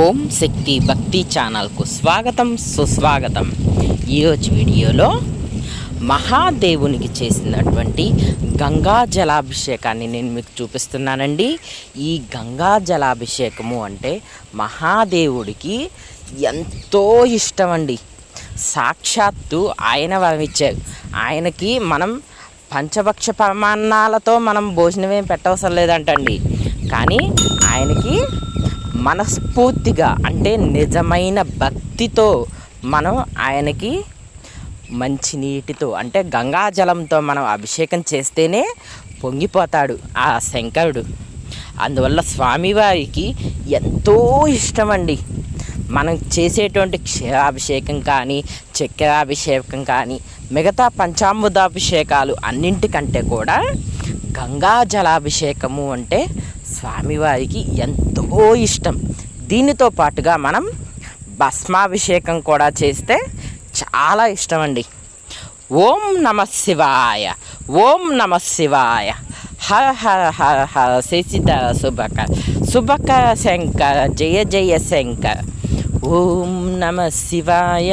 ఓం శక్తి భక్తి ఛానల్కు స్వాగతం సుస్వాగతం. ఈరోజు వీడియోలో మహాదేవునికి చేసినటువంటి గంగా జలాభిషేకాన్ని నేను మీకు చూపిస్తున్నానండి. ఈ గంగా జలాభిషేకము అంటే మహాదేవుడికి ఎంతో ఇష్టం అండి సాక్షాత్తు ఆయన వరమిచ్చారు. ఆయనకి మనం పంచభక్ష ప్రమాణాలతో మనం భోజనం ఏం పెట్టవసరం లేదంటండి. కానీ ఆయనకి మనస్ఫూర్తిగా అంటే నిజమైన భక్తితో మనం ఆయనకి మంచి నీటితో అంటే గంగాజలంతో మనం అభిషేకం చేస్తేనే పొంగిపోతాడు ఆ శంకరుడు. అందువల్ల స్వామివారికి ఎంతో ఇష్టమండి. మనం చేసేటువంటి క్షీరాభిషేకం కానీ చక్కెరాభిషేకం కానీ మిగతా పంచామృతాభిషేకాలు అన్నింటికంటే కూడా గంగా జలాభిషేకము అంటే స్వామివారికి ఎంతో ఇష్టం. దీనితో పాటుగా మనం భస్మాభిషేకం కూడా చేస్తే చాలా ఇష్టం అండి ఓం నమ శివాయ ఓం నమ శివాయ. హర హర హర హర శశిధర శుభకర శుభకర శంకర జయ జయ శంకర. ఓం నమ శివాయ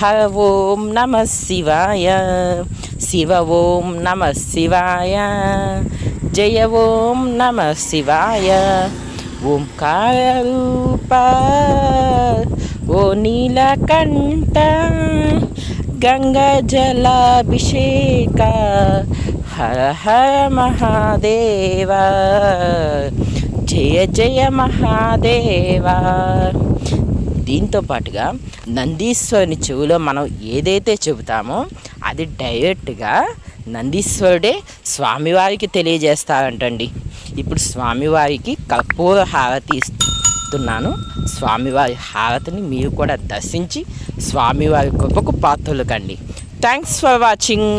హర ఓం నమ శివాయ. శివ ఓం నమ శివాయ జయ ఓం నమ శివాయ. ఓంకార రూప ఓ నీలకంఠ గంగా జలాభిషేక హర హర మహాదేవ. జయ జయ మహాదేవ. దీంతో పాటుగా నందీశ్వరుని చెవిలో మనం ఏదైతే చెబుతామో అది డైరెక్ట్గా నందీశ్వరుడే స్వామివారికి తెలియజేస్తారంటండి. ఇప్పుడు స్వామివారికి కర్పూర హారతి ఇస్తున్నాను. స్వామివారి హారతిని మీరు కూడా దర్శించి స్వామివారి కృపకు పాత్రలు కండి. Thanks for watching.